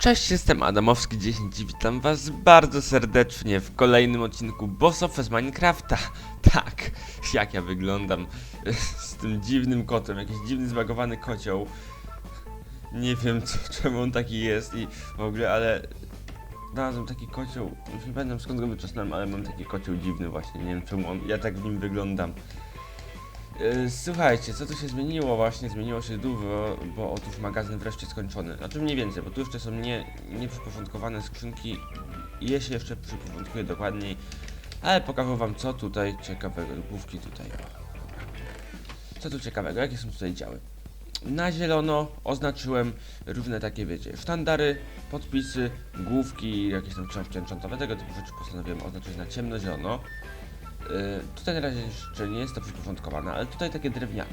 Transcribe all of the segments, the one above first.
Cześć, jestem Adamowski10 i witam was bardzo serdecznie w kolejnym odcinku Boss of Us Minecrafta. Tak, jak ja wyglądam z tym dziwnym kotem, jakiś dziwny zbagowany kocioł. Nie wiem co, czemu on taki jest i w ogóle, ale znalazłem taki kocioł, już nie pamiętam skąd go wyczesnąłem, ale mam taki kocioł dziwny właśnie, nie wiem czemu on, ja tak w nim wyglądam. Yy, Słuchajcie, co tu się zmieniło właśnie? Zmieniło się dużo, bo otóż magazyn wreszcie skończony. Znaczy mniej więcej, bo tu jeszcze są nie, nieprzyporządkowane skrzynki. Je się jeszcze przyporządkuję dokładniej. Ale pokażę wam co tutaj ciekawego. Główki tutaj. Co tu ciekawego? Jakie są tutaj działy? Na zielono oznaczyłem różne takie, wiecie, sztandary, podpisy, główki, jakieś tam książki enchantowe, tego typu rzeczy postanowiłem oznaczyć na ciemno-zielono. Y, tutaj na razie jeszcze nie jest to przyporządkowane, ale tutaj takie drewniane,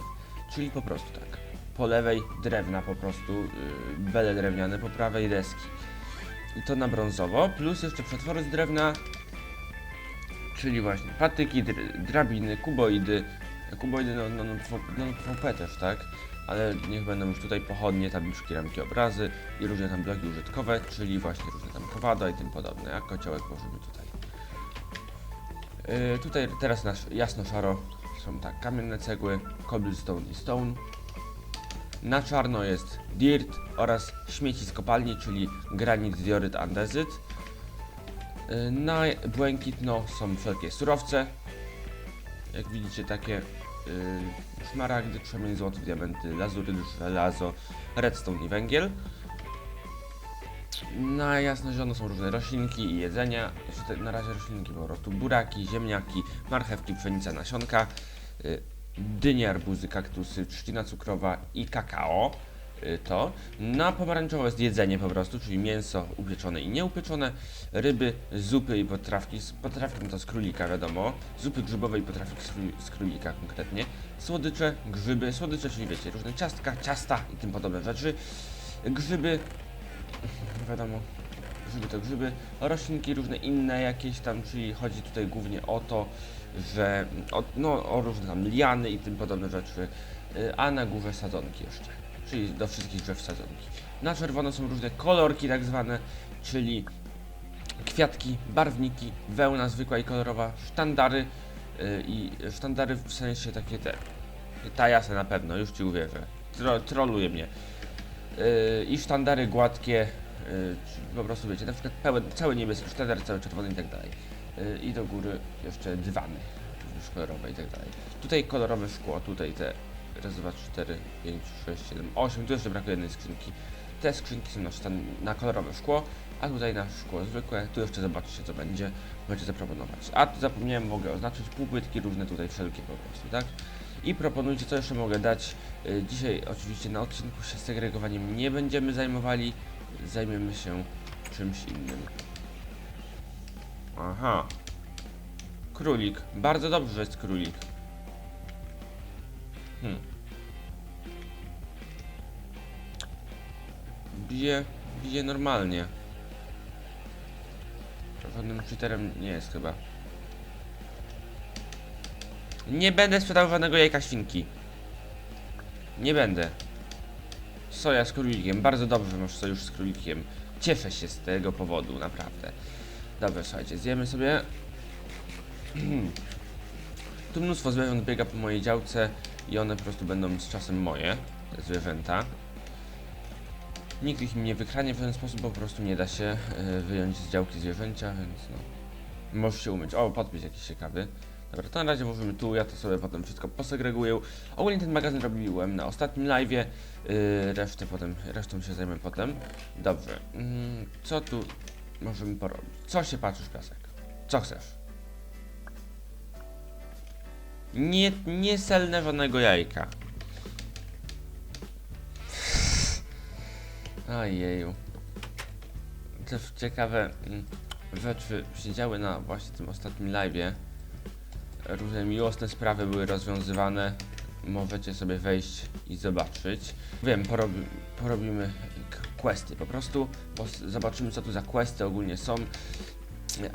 czyli po prostu tak. Po lewej drewna po prostu, yy, bele drewniane, po prawej deski. I to na brązowo, plus jeszcze przetwory z drewna, czyli właśnie patyki, dr drabiny, kuboidy. Kuboidy no, no, no, no, no też, tak? Ale niech będą już tutaj pochodnie, tabliczki, ramki, obrazy i różne tam bloki użytkowe, czyli właśnie różne tam kowada i tym podobne, jak kociołek włożymy tutaj. Yy, tutaj teraz nasz jasno-szaro są tak kamienne cegły, cobblestone i stone. Na czarno jest dirt oraz śmieci z kopalni, czyli granit, dioryt, andezyt. Yy, na błękitno są wszelkie surowce. Jak widzicie takie yy, szmaragdy, krzemień, złoto, diamenty, lazury, żelazo, redstone i węgiel. Na jasno zielono są różne roślinki i jedzenia. Na razie roślinki po prostu buraki, ziemniaki, marchewki, pszenica, nasionka, y, dynie, arbuzy, kaktusy, trzcina cukrowa i kakao. y, To. Na pomarańczowo jest jedzenie po prostu, czyli mięso upieczone i nieupieczone, ryby, zupy i potrawki. Potrawki to z królika, wiadomo. Zupy grzybowe i potrawki z królika konkretnie. Słodycze, grzyby, słodycze, czyli wiecie, różne ciastka, ciasta i tym podobne rzeczy. Grzyby, wiadomo, grzyby to grzyby, roślinki różne inne jakieś tam, czyli chodzi tutaj głównie o to, że o, no, o różne tam liany i tym podobne rzeczy, y, a na górze sadzonki jeszcze, czyli do wszystkich drzew sadzonki. Na czerwono są różne kolorki tak zwane, czyli kwiatki, barwniki, wełna zwykła i kolorowa, sztandary y, i sztandary w sensie takie te, tajasy na pewno, już Ci uwierzę, Tro, troluje mnie. Yy, i sztandary gładkie, czy po prostu wiecie, na przykład pełen, cały niebieski sztandar, cały czerwony i tak dalej. Yy, I do góry jeszcze dywany, już kolorowe i tak dalej. Tutaj kolorowe szkło, tutaj te raz, dwa, cztery, pięć, sześć, siedem, osiem, tu jeszcze brakuje jednej skrzynki. Te skrzynki są na, na kolorowe szkło, a tutaj na szkło zwykłe, tu jeszcze zobaczcie co będzie, możecie zaproponować. A tu zapomniałem, mogę oznaczyć półpłytki różne tutaj wszelkie po prostu, tak? I proponujcie, co jeszcze mogę dać. Y, Dzisiaj oczywiście na odcinku się segregowaniem nie będziemy zajmowali. Zajmiemy się czymś innym. Aha. Królik. Bardzo dobrze, że jest królik. Hmm. Bije, bije normalnie. Żadnym cheaterem nie jest chyba. Nie będę sprzedał żadnego jajka świnki. Nie będę. Soja z królikiem. Bardzo dobrze masz sojusz z królikiem. Cieszę się z tego powodu, naprawdę. Dobrze, słuchajcie, zjemy sobie. tu mnóstwo zwierząt biega po mojej działce i one po prostu będą z czasem moje, te zwierzęta. Nikt ich nie wykranie w ten sposób, bo po prostu nie da się e, wyjąć z działki zwierzęcia, więc no. Możesz się umyć. O, podpis jakiś ciekawy. Dobra, to na razie włożymy tu, ja to sobie potem wszystko posegreguję. Ogólnie ten magazyn robiłem na ostatnim live'ie, yy, resztę potem, resztą się zajmę potem. Dobrze, mm, co tu możemy porobić? Co się patrzysz, piasek? Co chcesz? Nie, nie selnę żadnego jajka. Ojeju. Też ciekawe mm, rzeczy się działy na właśnie tym ostatnim live'ie różne miłosne sprawy były rozwiązywane. Możecie sobie wejść i zobaczyć. Wiem, porobi, porobimy questy po prostu. Zobaczymy, co tu za questy ogólnie są.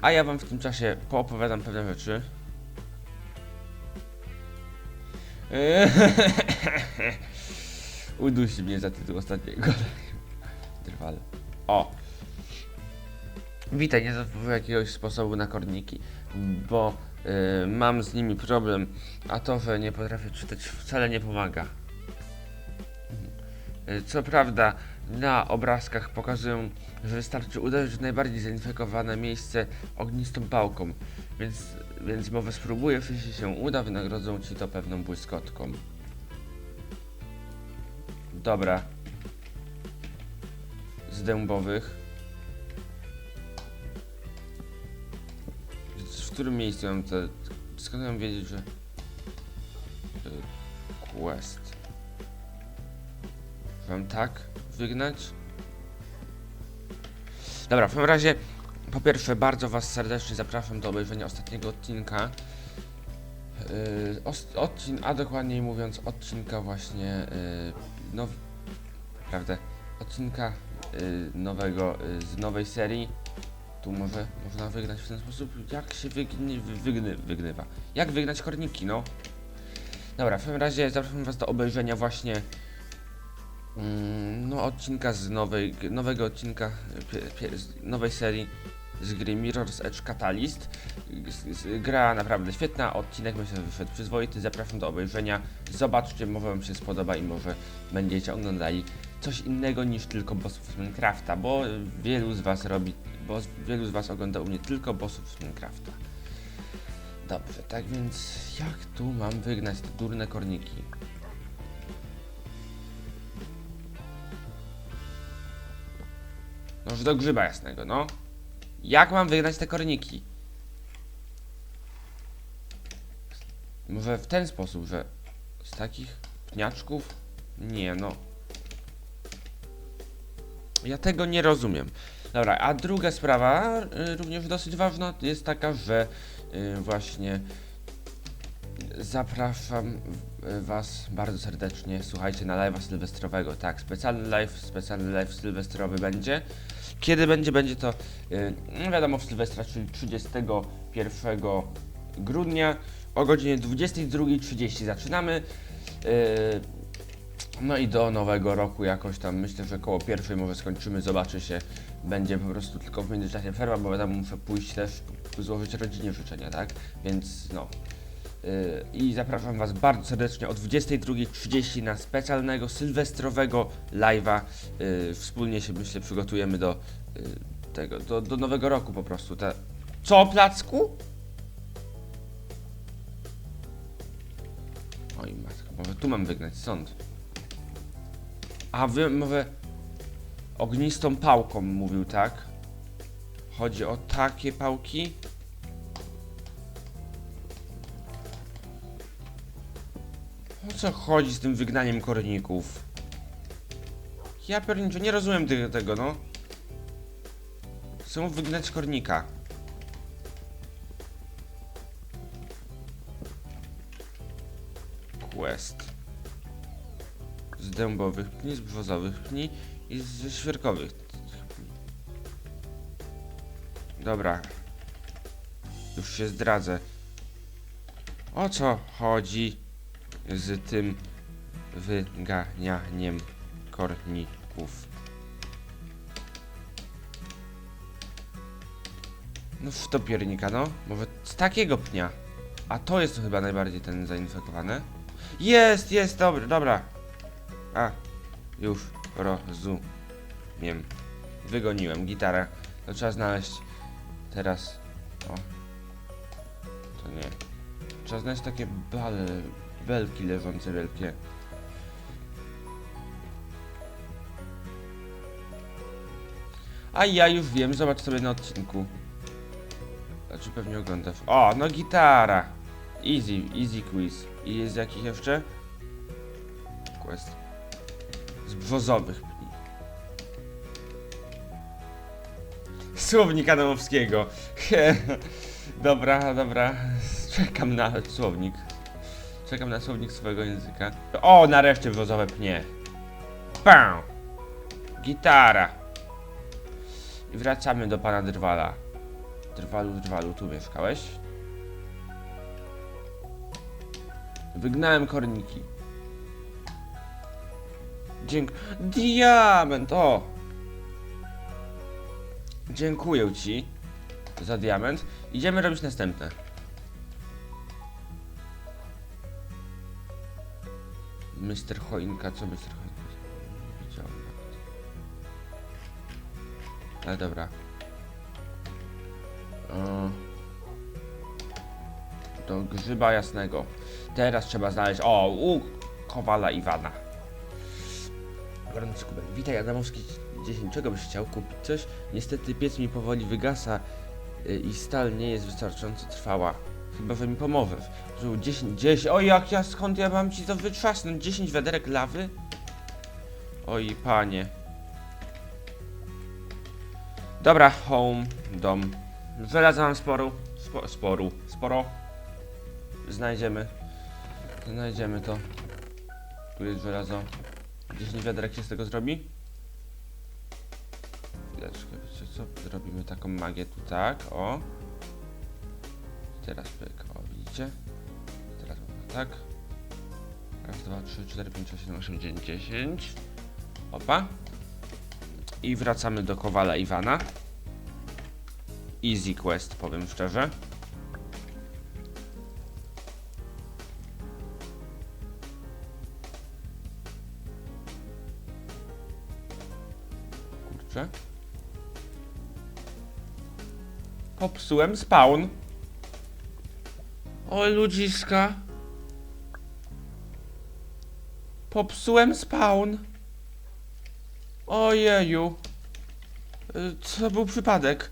A ja wam w tym czasie poopowiadam pewne rzeczy. Udusi mnie za tytuł ostatniego. Drwal. O! Witaj, nie zapomnę jakiegoś sposobu na korniki, bo y, mam z nimi problem, a to, że nie potrafię czytać wcale nie pomaga. Y, Co prawda, na obrazkach pokazują, że wystarczy uderzyć w najbardziej zainfekowane miejsce ognistą pałką, więc, więc może spróbuję, jeśli się uda, wynagrodzą ci to pewną błyskotką. Dobra. Z dębowych. Którym miejscu mam te... Skąd mam wiedzieć, że... Quest. Mam tak wygnać? Dobra, w każdym razie, po pierwsze, bardzo Was serdecznie zapraszam do obejrzenia ostatniego odcinka. Yy, odcin, a dokładniej mówiąc, odcinka właśnie, yy, prawda, odcinka yy, nowego, yy, z nowej serii. Tu może można wygnać w ten sposób, jak się wygnie, wy- wygny, wygnywa. Jak wygnać korniki, no. Dobra, w każdym razie zapraszam Was do obejrzenia właśnie mm, no, odcinka z nowej, nowego odcinka, z nowej serii z gry Mirror's Edge Catalyst. Gra naprawdę świetna, odcinek myślę, że wyszedł przyzwoity, zapraszam do obejrzenia. Zobaczcie, może Wam się spodoba i może będziecie oglądali coś innego niż tylko bossów z Minecrafta, bo wielu z Was robi, bo wielu z Was ogląda u mnie tylko bossów z Minecrafta. Dobrze, tak więc jak tu mam wygnać te durne korniki? Noż do grzyba jasnego, no. Jak mam wygnać te korniki? Może w ten sposób, że z takich pniaczków? Nie, no. Ja tego nie rozumiem. Dobra, a druga sprawa, y, również dosyć ważna, jest taka, że y, właśnie zapraszam y, Was bardzo serdecznie, słuchajcie, na live'a sylwestrowego. Tak, specjalny live, specjalny live sylwestrowy będzie. Kiedy będzie? Będzie to, y, no wiadomo, w Sylwestra, czyli 31 grudnia o godzinie 22.30 zaczynamy. Y, no i do nowego roku jakoś tam, myślę, że koło pierwszej może skończymy, zobaczy się. Będzie po prostu tylko w międzyczasie przerwa, bo wiadomo, muszę pójść też złożyć rodzinie życzenia, tak? Więc no. Yy, I zapraszam Was bardzo serdecznie o 22.30 na specjalnego sylwestrowego live'a. Yy, wspólnie się myślę przygotujemy do yy, tego, do, do nowego roku po prostu. Te... Co, placku? Oj matko, może tu mam wygnać stąd. A wy może ognistą pałką mówił, tak? Chodzi o takie pałki? O co chodzi z tym wygnaniem korników? Ja pierniczę, nie rozumiem tego, no. Chcę wygnać kornika. Quest. Z dębowych pni, z brzozowych pni i z świerkowych. Dobra. Już się zdradzę. O co chodzi z tym wyganianiem korników? No w to piernika, no. Może z takiego pnia. A to jest chyba najbardziej ten zainfekowany. Jest, jest, dobra, dobra. A, już rozumiem. Wygoniłem gitarę. To trzeba znaleźć teraz. O. To nie. Trzeba znaleźć takie bale, belki leżące wielkie. A ja już wiem, zobacz sobie na odcinku. Znaczy pewnie oglądasz. O, no gitara. Easy, easy quiz. I jest jakiś jeszcze? Quest. Z brzozowych pni. Słownik Adamowskiego. dobra, dobra. Czekam na słownik. Czekam na słownik swojego języka. O, nareszcie brzozowe pnie. Pam! Gitara. I wracamy do pana Drwala. Drwalu, Drwalu, tu mieszkałeś? Wygnałem korniki. Dziękuję. Diament, o! Dziękuję ci za diament. Idziemy robić następne. Mr. Choinka, co Mr. Choinka? Widziałem nawet. Ale dobra. Do grzyba jasnego. Teraz trzeba znaleźć. O, u Kowala Iwana. Witaj Adamowski 10. Czego byś chciał kupić? Coś? Niestety piec mi powoli wygasa y, i stal nie jest wystarczająco trwała. Chyba że mi pomoże. Że 10, 10. O jak ja skąd ja mam ci to wytrzasnąć? 10 wiaderek lawy? Oj panie. Dobra, home, dom. Żelaza mam sporu. Spo, sporu. Sporo. Znajdziemy. Znajdziemy to. Tu jest żelazo. 10 wiaderek się z tego zrobi? Chwileczkę, wiecie co? Zrobimy taką magię tu, tak, o. Teraz pyk, o, widzicie? Teraz mamy tak. Raz, dwa, trzy, cztery, pięć, sześć, siedem, osiem, dziewięć, dziesięć. Opa. I wracamy do Kowala Iwana. Easy quest, powiem szczerze. Popsułem spawn. O ludziska. Popsułem spawn. Ojeju. Co był przypadek?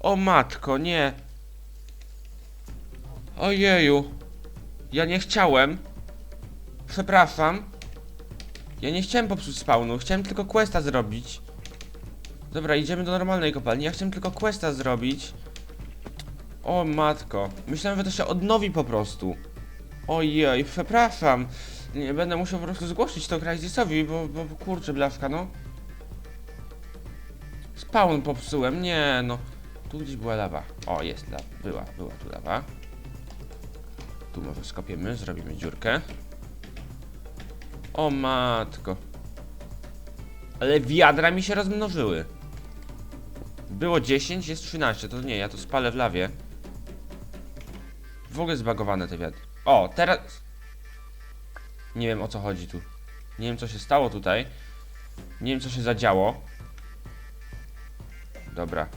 O matko, nie. Ojeju. Ja nie chciałem. Przepraszam. Ja nie chciałem popsuć spawnu, chciałem tylko questa zrobić. Dobra, idziemy do normalnej kopalni. Ja chciałem tylko questa zrobić. O matko. Myślałem, że to się odnowi po prostu. Ojej, przepraszam. Nie będę musiał po prostu zgłosić to Crysisowi, bo, bo kurczę blaszka, no. Spawn popsułem, nie no. Tu gdzieś była lawa. O, jest lawa. Była, była tu lawa. Tu może skopiemy, zrobimy dziurkę. O matko. Ale wiadra mi się rozmnożyły. Było 10, jest 13. To nie, ja to spalę w lawie. W ogóle zbagowane te wiatry. O, teraz... Nie wiem o co chodzi tu. Nie wiem co się stało tutaj. Nie wiem co się zadziało. Dobra.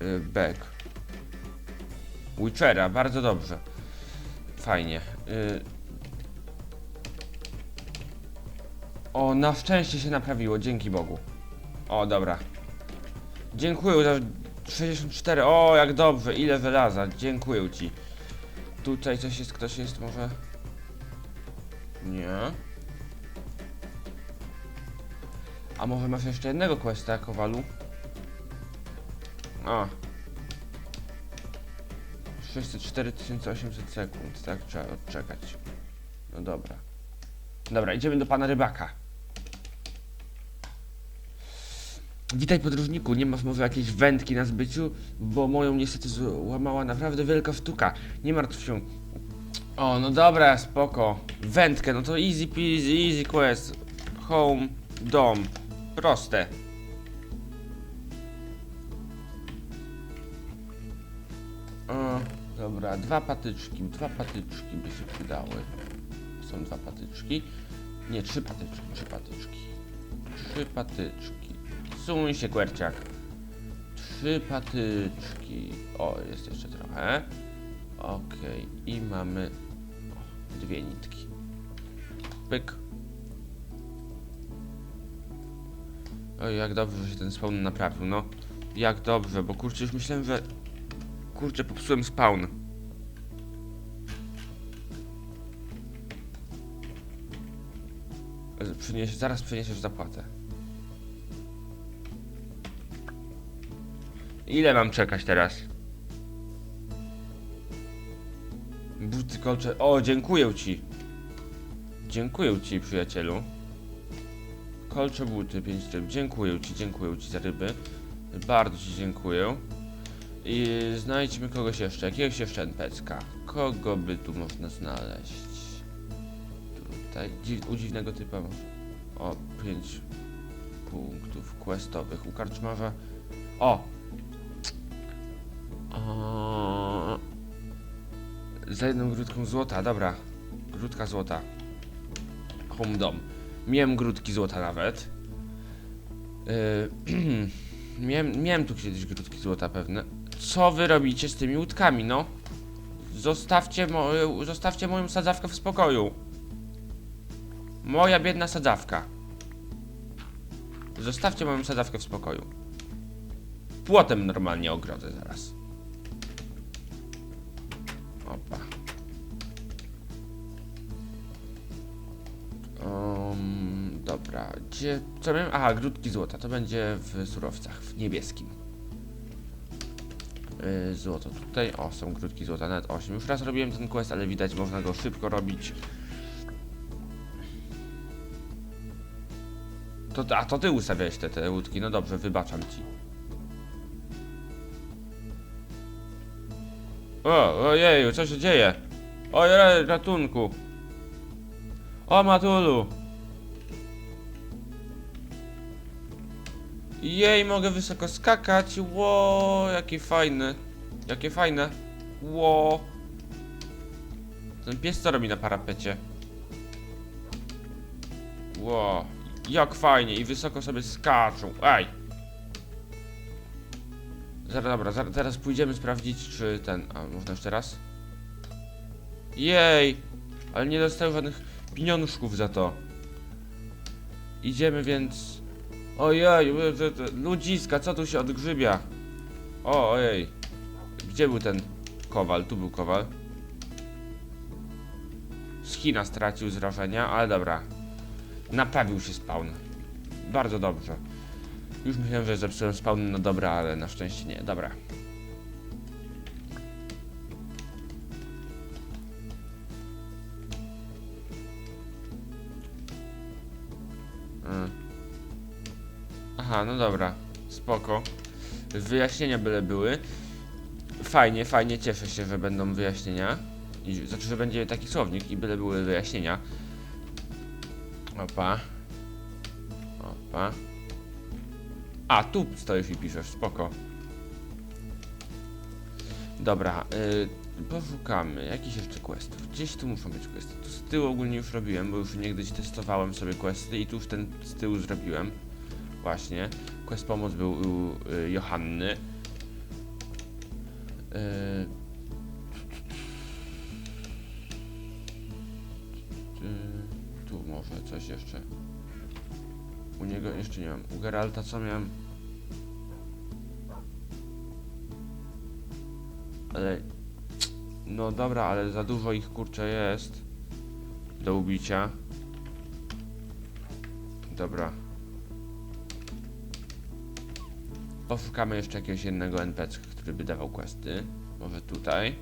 Yy, back. Witchera, bardzo dobrze. Fajnie. Yy... O, na szczęście się naprawiło, dzięki Bogu. O, dobra. Dziękuję za 64. O, jak dobrze, ile wylaza. Dziękuję ci. Tutaj coś jest, ktoś jest może. Nie. A może masz jeszcze jednego questa, Kowalu? A. 604 800 sekund, tak trzeba odczekać. No dobra. Dobra, idziemy do pana rybaka. Witaj podróżniku, nie masz może jakiejś wędki na zbyciu? Bo moją niestety złamała naprawdę wielka sztuka. Nie martw się. O, no dobra, spoko. Wędkę, no to easy peasy, easy quest. Home, dom. Proste. O, dobra, dwa patyczki, dwa patyczki by się przydały. Są dwa patyczki. Nie, trzy patyczki, trzy patyczki. Trzy patyczki. Suń się, kwerciak. Trzy patyczki. O, jest jeszcze trochę. Okej, i mamy o, dwie nitki. Pyk. Oj, jak dobrze, że się ten spawn naprawił, no. Jak dobrze, bo kurczę, już myślałem, że... Kurczę, popsułem spawn. Zaraz przyniesiesz zapłatę. Ile mam czekać teraz? Buty kolcze. O, dziękuję ci. Dziękuję ci, przyjacielu. Kolcze buty, 5 ryb. Dziękuję ci, dziękuję ci za ryby. Bardzo ci dziękuję. I znajdźmy kogoś jeszcze, jakiegoś jeszcze NPCka. Kogo by tu można znaleźć? Tutaj, u dziwnego typa. O, 5. punktów questowych u karczmarza. O! Za jedną grudką złota, dobra. Grudka złota. Home dom. Miałem grudki złota nawet. Yy, miałem, miałem tu kiedyś grudki złota pewne. Co wy robicie z tymi łódkami, no? Zostawcie, mo zostawcie moją sadzawkę w spokoju. Moja biedna sadzawka. Zostawcie moją sadzawkę w spokoju. Płotem normalnie ogrodzę zaraz. Dobra, gdzie, co miałem? Aha, grudki złota, to będzie w surowcach, w niebieskim. Yy, złoto tutaj, o, są grudki złota, nawet 8. Już raz robiłem ten quest, ale widać, można go szybko robić. To, a to ty ustawiałeś te, te łódki, no dobrze, wybaczam ci. O, ojeju, co się dzieje? Ojej, ratunku. O, Matulu. Jej, mogę wysoko skakać. Ło, jakie fajne. Jakie fajne. Ło. Ten pies co robi na parapecie? Ło, jak fajnie i wysoko sobie skaczą. Ej. Zaraz, dobra, zaraz, zaraz pójdziemy sprawdzić, czy ten... A, można jeszcze raz? Jej! Ale nie dostałem żadnych pieniążków za to. Idziemy więc... Ojej, ludziska, co tu się odgrzybia? O, ojej. Gdzie był ten kowal? Tu był kowal. Z China stracił zrażenia, ale dobra. Naprawił się spawn. Bardzo dobrze. Już myślałem, że zepsułem spawn na dobra, ale na szczęście nie. Dobra. Mm. Aha, no dobra. Spoko. Wyjaśnienia byle były. Fajnie, fajnie, cieszę się, że będą wyjaśnienia. I, znaczy, że będzie taki słownik i byle były wyjaśnienia. Opa. Opa. A, tu stoisz i piszesz, spoko. Dobra, y, poszukamy jakichś jeszcze questów. Gdzieś tu muszą być questy. Tu z tyłu ogólnie już robiłem, bo już niegdyś testowałem sobie questy i tu już ten z tyłu zrobiłem. Właśnie. Quest pomoc był u y, Johanny. Y, y, tu może coś jeszcze. U niego jeszcze nie mam. U Geralta co miałem? Ale... No dobra, ale za dużo ich kurczę jest. Do ubicia. Dobra. Poszukamy jeszcze jakiegoś jednego NPC, który by dawał questy. Może tutaj.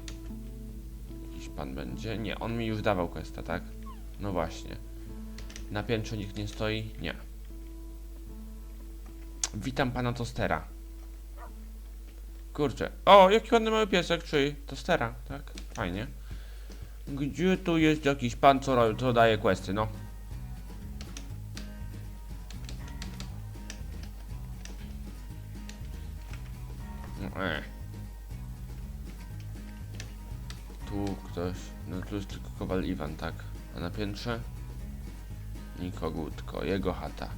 Jakiś pan będzie. Nie, on mi już dawał questa, tak? No właśnie. Na piętrze nikt nie stoi? Nie. Witam pana Tostera. Kurczę. O, jaki ładny mały piesek, czy Tostera, tak? Fajnie. Gdzie tu jest jakiś pan, co, co daje questy? No, Kowal Iwan, tak? A na piętrze? Nikogutko, jego chata.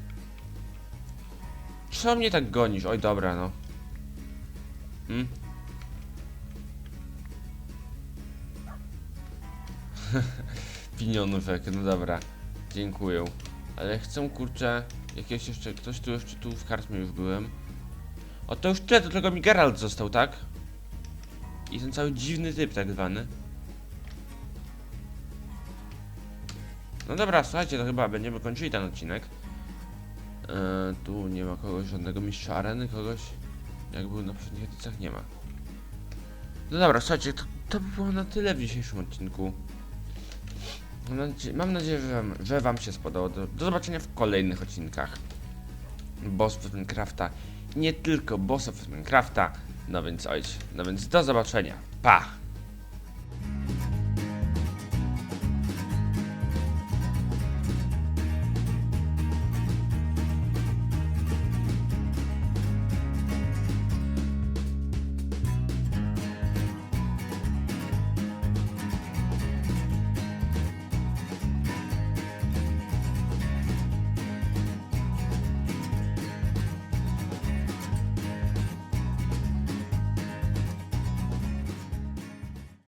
Co mnie tak gonisz? Oj, dobra, no. Hmm? Pinionówek, no dobra. Dziękuję. Ale chcę, kurczę, jakieś jeszcze, ktoś tu jeszcze, tu w kartmie już byłem. O, to już tyle, to tylko mi Geralt został, tak? I ten cały dziwny typ tak zwany. No dobra, słuchajcie, to chyba będziemy kończyli ten odcinek. Eee, tu nie ma kogoś, żadnego mistrza areny, kogoś jak był na poprzednich edycjach, nie ma. No dobra, słuchajcie, to, to by było na tyle w dzisiejszym odcinku. Mam nadzieję, że, wam, że wam się spodobało. Do, do zobaczenia w kolejnych odcinkach. Bossów Minecrafta. Nie tylko bossów Minecrafta. No więc ojcie, no więc do zobaczenia. Pa!